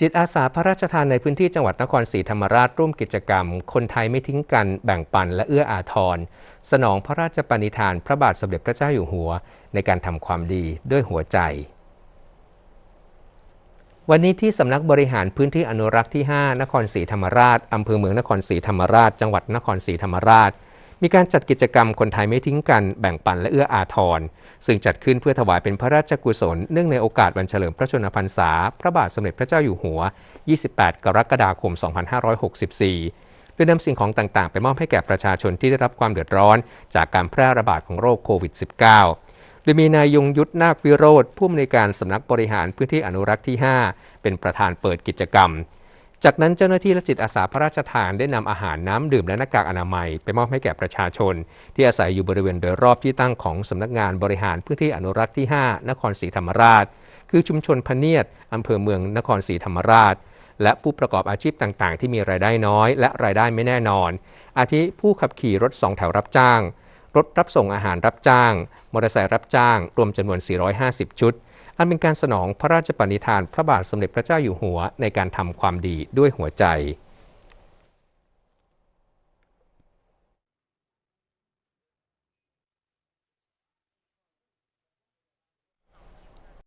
จิตอาสาพระราชทานในพื้นที่จังหวัดนครศรีธรรมราชร่วมกิจกรรม คนไทยไม่ทิ้งกันแบ่งปันและเอื้ออาทร สนองพระราชปณิธานพระบาทสมเด็จพระเจ้าอยู่หัว ในการทำความดีด้วยหัวใจ วันนี้ที่สำนักบริหารพื้นที่อนุรักษ์ที่ 5 นครศรีธรรมราชอำเภอเมืองนครศรีธรรมราช จังหวัดนครศรีธรรมราช มีการจัดกิจกรรมคนไทยไม่ทิ้งกันแบ่งปันและเอื้ออาทร ซึ่งจัดขึ้นเพื่อถวายเป็นพระราชกุศล เนื่องในโอกาสวันเฉลิมพระชนมพรรษา พระบาทสมเด็จพระเจ้าอยู่หัว 28 กรกฎาคม 2564 โดยนำสิ่งของต่างๆ ไปมอบให้แก่ประชาชนที่ได้รับความเดือดร้อน จากการแพร่ระบาดของโรคโควิด -19 โดยมีนายยงยุทธนาควิโรธผู้อำนวยการสำนักบริหารพื้นที่อนุรักษ์ที่ 5 เป็นประธานเปิดกิจกรรม จากนั้นเจ้าหน้าที่และจิตอาสาพระราชทานได้นำอาหารน้ำดื่มและหน้ากากอนามัย ไปมอบให้แก่ประชาชน ที่อาศัยอยู่บริเวณโดยรอบที่ตั้งของสำนักงานบริหารพื้นที่อนุรักษ์ที่ 5 นครศรีธรรมราช คือชุมชนพเนียดอำเภอเมืองนครศรีธรรมราช และผู้ประกอบอาชีพต่างๆ ที่มีรายได้น้อย และรายได้ไม่แน่นอน อาทิผู้ขับขี่รถสองแถวรับจ้าง รถรับส่งอาหารรับจ้าง มอเตอร์ไซค์รับจ้าง รวมจำนวน 450 ชุด อันเป็นการสนองพระราชปณิธานพระบาทสมเด็จพระเจ้าอยู่หัวในการทำความดีด้วยหัวใจ